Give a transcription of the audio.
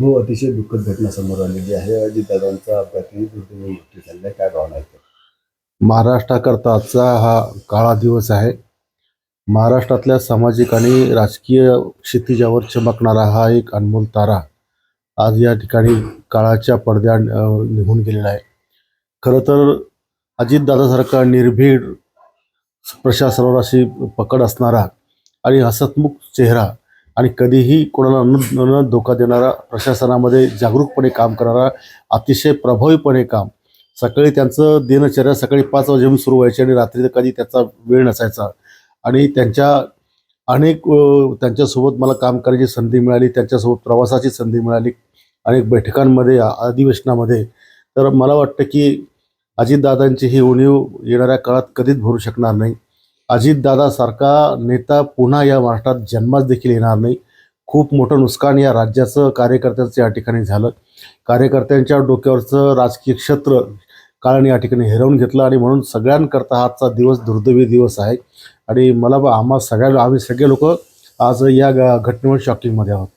हो अतिशय दुःखद घटना समोर आलेली आहे. अजितदादांचा अपघातही दुर्दैवी मृत्यू झालेला आहे. काय भावना आहेत? महाराष्ट्राकरता आजचा हा काळा दिवस आहे. महाराष्ट्रातल्या सामाजिक आणि राजकीय क्षितिजावर चमकणारा हा एक अनमोल तारा आज या ठिकाणी काळाच्या पडद्या निघून गेलेला आहे. खरं तर अजितदादासारखा निर्भीड प्रशासनावर अशी पकड असणारा आणि हसतमुख चेहरा आणि कधीही कोणाला न न धोका देणारा प्रशासनामध्ये जागरूकपणे काम करणारा अतिशय प्रभावीपणे काम. सकाळी त्यांचं दिनचर्या सकाळी पाच वाजेपासून सुरू व्हायची आणि रात्री कधी त्याचा वेळ नसायचा. आणि त्यांच्या अनेक त्यांच्यासोबत मला काम करायची संधी मिळाली त्यांच्यासोबत प्रवासाची संधी मिळाली अनेक बैठकांमध्ये अधिवेशनामध्ये. तर मला वाटतं की अजितदादांची ही उणीव येणाऱ्या काळात कधीच भरू शकणार नाही. अजितदादासारखा नेता पुन्हा या महाराष्ट्रात जन्मास देखील येणार नाही. खूप मोठं नुकसान या राज्याचं कार्यकर्त्यांचं या ठिकाणी झालं. कार्यकर्त्यांच्या डोक्यावरचं राजकीय क्षेत्र काळाने या ठिकाणी हिरवून घेतलं आणि म्हणून सगळ्यांकरता आजचा दिवस दुर्दैवी दिवस आहे. आणि मला बा- आम्हा सगळ्या आम्ही सगळे लोक आज या घटनेवर शॉकिंगमध्ये आहोत.